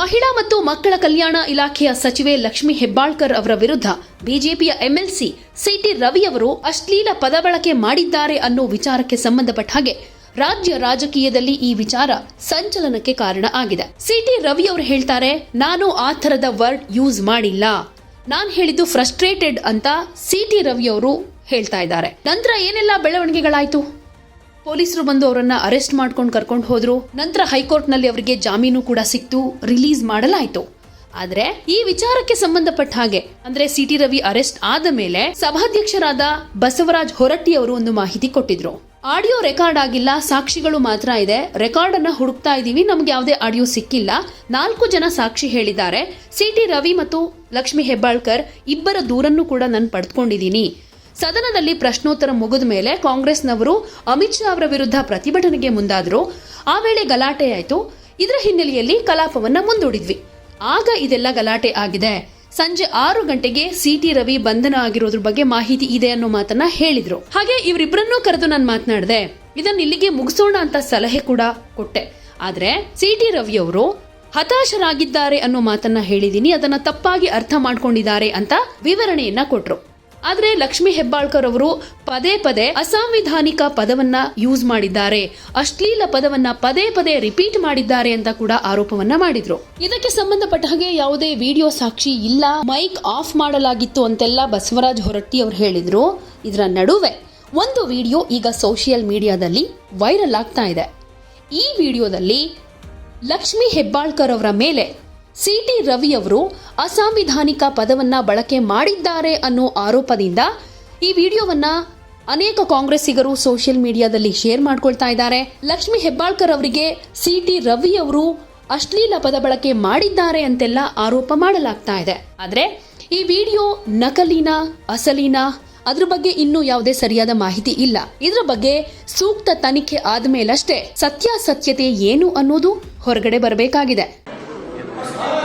ಮಹಿಳಾ ಮತ್ತು ಮಕ್ಕಳ ಕಲ್ಯಾಣ ಇಲಾಖೆಯ ಸಚಿವೆ ಲಕ್ಷ್ಮಿ ಹೆಬ್ಬಾಳ್ಕರ್ ಅವರ ವಿರುದ್ಧ ಬಿಜೆಪಿಯ ಎಂಎಲ್ಸಿ ಸಿಟಿ ರವಿ ಅವರು ಅಶ್ಲೀಲ ಪದ ಬಳಕೆ ಮಾಡಿದ್ದಾರೆ ಅನ್ನೋ ವಿಚಾರಕ್ಕೆ ಸಂಬಂಧಪಟ್ಟ ಹಾಗೆ ರಾಜ್ಯ ರಾಜಕೀಯದಲ್ಲಿ ಈ ವಿಚಾರ ಸಂಚಲನಕ್ಕೆ ಕಾರಣ ಆಗಿದೆ. ಸಿಟಿ ರವಿ ಅವರು ಹೇಳ್ತಾರೆ, ನಾನು ಆ ಥರದ ವರ್ಡ್ ಯೂಸ್ ಮಾಡಿಲ್ಲ. ನಾನು ಹೇಳಿದ್ದು ಫ್ರಸ್ಟ್ರೇಟೆಡ್ ಅಂತ ಸಿಟಿ ರವಿ ಅವರು ಹೇಳ್ತಾ ಇದ್ದಾರೆ. ನಂತರ ಏನೆಲ್ಲ ಬೆಳವಣಿಗೆಗಳಾಯ್ತು? ಪೊಲೀಸರು ಬಂದು ಅವರನ್ನ ಅರೆಸ್ಟ್ ಮಾಡ್ಕೊಂಡು ಕರ್ಕೊಂಡು ಹೋದ್ರು. ನಂತರ ಹೈಕೋರ್ಟ್ನಲ್ಲಿ ಅವರಿಗೆ ಜಾಮೀನು ಕೂಡ ಸಿಕ್ತು. ರಿಲೀಸ್ ಮಾಡಲಾಯಿತು. ಆದ್ರೆ ಈ ವಿಚಾರಕ್ಕೆ ಸಂಬಂಧಪಟ್ಟ ಹಾಗೆ, ಅಂದ್ರೆ ಸಿಟಿ ರವಿ ಅರೆಸ್ಟ್ ಆದ ಮೇಲೆ ಸಭಾಧ್ಯಕ್ಷರಾದ ಬಸವರಾಜ್ ಹೊರಟ್ಟಿ ಅವರು ಒಂದು ಮಾಹಿತಿ ಕೊಟ್ಟಿದ್ರು. ಆಡಿಯೋ ರೆಕಾರ್ಡ್ ಆಗಿಲ್ಲ, ಸಾಕ್ಷಿಗಳು ಮಾತ್ರ ಇದೆ. ರೆಕಾರ್ಡ್ ಅನ್ನ ಹುಡುಕ್ತಾ ಇದೀವಿ, ನಮ್ಗೆ ಯಾವುದೇ ಆಡಿಯೋ ಸಿಕ್ಕಿಲ್ಲ. ನಾಲ್ಕು ಜನ ಸಾಕ್ಷಿ ಹೇಳಿದ್ದಾರೆ. ಸಿಟಿ ರವಿ ಮತ್ತು ಲಕ್ಷ್ಮಿ ಹೆಬ್ಬಾಳ್ಕರ್ ಇಬ್ಬರ ದೂರನ್ನು ಕೂಡ ನಾನು ಪಡೆದುಕೊಂಡಿದ್ದೀನಿ ಸದನದಲ್ಲಿ ಪ್ರಶ್ನೋತ್ತರ ಮುಗಿದ ಮೇಲೆ ಕಾಂಗ್ರೆಸ್ನವರು ಅಮಿತ್ ಶಾ ಅವರ ವಿರುದ್ಧ ಪ್ರತಿಭಟನೆಗೆ ಮುಂದಾದರು. ಆ ವೇಳೆ ಗಲಾಟೆ ಆಯ್ತು. ಇದರ ಹಿನ್ನೆಲೆಯಲ್ಲಿ ಕಲಾಪವನ್ನ ಮುಂದೂಡಿದ್ವಿ. ಆಗ ಇದೆಲ್ಲ ಗಲಾಟೆ ಆಗಿದೆ. ಸಂಜೆ ಆರು ಗಂಟೆಗೆ ಸಿಟಿ ರವಿ ಬಂಧನ ಆಗಿರೋದ್ರ ಬಗ್ಗೆ ಮಾಹಿತಿ ಇದೆ ಅನ್ನೋ ಮಾತನ್ನ ಹೇಳಿದ್ರು. ಹಾಗೆ ಇವರಿಬ್ಬರನ್ನೂ ಕರೆದು ನಾನು ಮಾತನಾಡಿದೆ. ಇದನ್ನ ಇಲ್ಲಿಗೆ ಮುಗಿಸೋಣ ಅಂತ ಸಲಹೆ ಕೂಡ ಕೊಟ್ಟೆ. ಆದ್ರೆ ಸಿಟಿ ರವಿ ಅವರು ಹತಾಶರಾಗಿದ್ದಾರೆ ಅನ್ನೋ ಮಾತನ್ನ ಹೇಳಿದೀನಿ. ಅದನ್ನ ತಪ್ಪಾಗಿ ಅರ್ಥ ಮಾಡ್ಕೊಂಡಿದ್ದಾರೆ ಅಂತ ವಿವರಣೆಯನ್ನ ಕೊಟ್ರು. ಆದ್ರೆ ಲಕ್ಷ್ಮಿ ಹೆಬ್ಬಾಳ್ಕರ್ ಅವರು ಪದೇ ಪದೇ ಅಸಾಂವಿಧಾನಿಕ ಪದವನ್ನ ಯೂಸ್ ಮಾಡಿದ್ದಾರೆ. ಅಶ್ಲೀಲ ಪದವನ್ನ ಪದೇ ಪದೇ ರಿಪೀಟ್ ಮಾಡಿದ್ದಾರೆ ಅಂತ ಕೂಡ ಆರೋಪವನ್ನ ಮಾಡಿದ್ರು. ಇದಕ್ಕೆ ಸಂಬಂಧಪಟ್ಟ ಹಾಗೆ ಯಾವುದೇ ವಿಡಿಯೋ ಸಾಕ್ಷಿ ಇಲ್ಲ ಮೈಕ್ ಆಫ್ ಮಾಡಲಾಗಿತ್ತು ಅಂತೆಲ್ಲ ಬಸವರಾಜ್ ಹೊರಟ್ಟಿ ಅವರು ಹೇಳಿದ್ರು. ಇದರ ನಡುವೆ ಒಂದು ವಿಡಿಯೋ ಈಗ ಸೋಷಿಯಲ್ ಮೀಡಿಯಾದಲ್ಲಿ ವೈರಲ್ ಆಗ್ತಾ ಇದೆ. ಈ ವಿಡಿಯೋದಲ್ಲಿ ಲಕ್ಷ್ಮಿ ಹೆಬ್ಬಾಳ್ಕರ್ ಅವರ ಮೇಲೆ ಸಿಟಿ ರವಿ ಅವರು ಅಸಾಂವಿಧಾನಿಕ ಪದವನ್ನ ಬಳಕೆ ಮಾಡಿದ್ದಾರೆ ಅನ್ನೋ ಆರೋಪದಿಂದ ಈ ವಿಡಿಯೋವನ್ನ ಅನೇಕ ಕಾಂಗ್ರೆಸ್ಸಿಗರು ಸೋಷಿಯಲ್ ಮೀಡಿಯಾದಲ್ಲಿ ಶೇರ್ ಮಾಡ್ಕೊಳ್ತಾ ಇದ್ದಾರೆ. ಲಕ್ಷ್ಮಿ ಹೆಬ್ಬಾಳ್ಕರ್ ಅವರಿಗೆ ಸಿಟಿ ರವಿ ಅವರು ಅಶ್ಲೀಲ ಪದ ಬಳಕೆ ಮಾಡಿದ್ದಾರೆ ಅಂತೆಲ್ಲ ಆರೋಪ ಮಾಡಲಾಗ್ತಾ ಇದೆ. ಆದ್ರೆ ಈ ವಿಡಿಯೋ ನಕಲಿನ, ಅಸಲಿನ, ಅದ್ರ ಬಗ್ಗೆ ಇನ್ನೂ ಯಾವುದೇ ಸರಿಯಾದ ಮಾಹಿತಿ ಇಲ್ಲ. ಇದ್ರ ಬಗ್ಗೆ ಸೂಕ್ತ ತನಿಖೆ ಆದ್ಮೇಲಷ್ಟೇ ಸತ್ಯಾಸತ್ಯತೆ ಏನು ಅನ್ನೋದು ಹೊರಗಡೆ ಬರಬೇಕಾಗಿದೆ. Oh!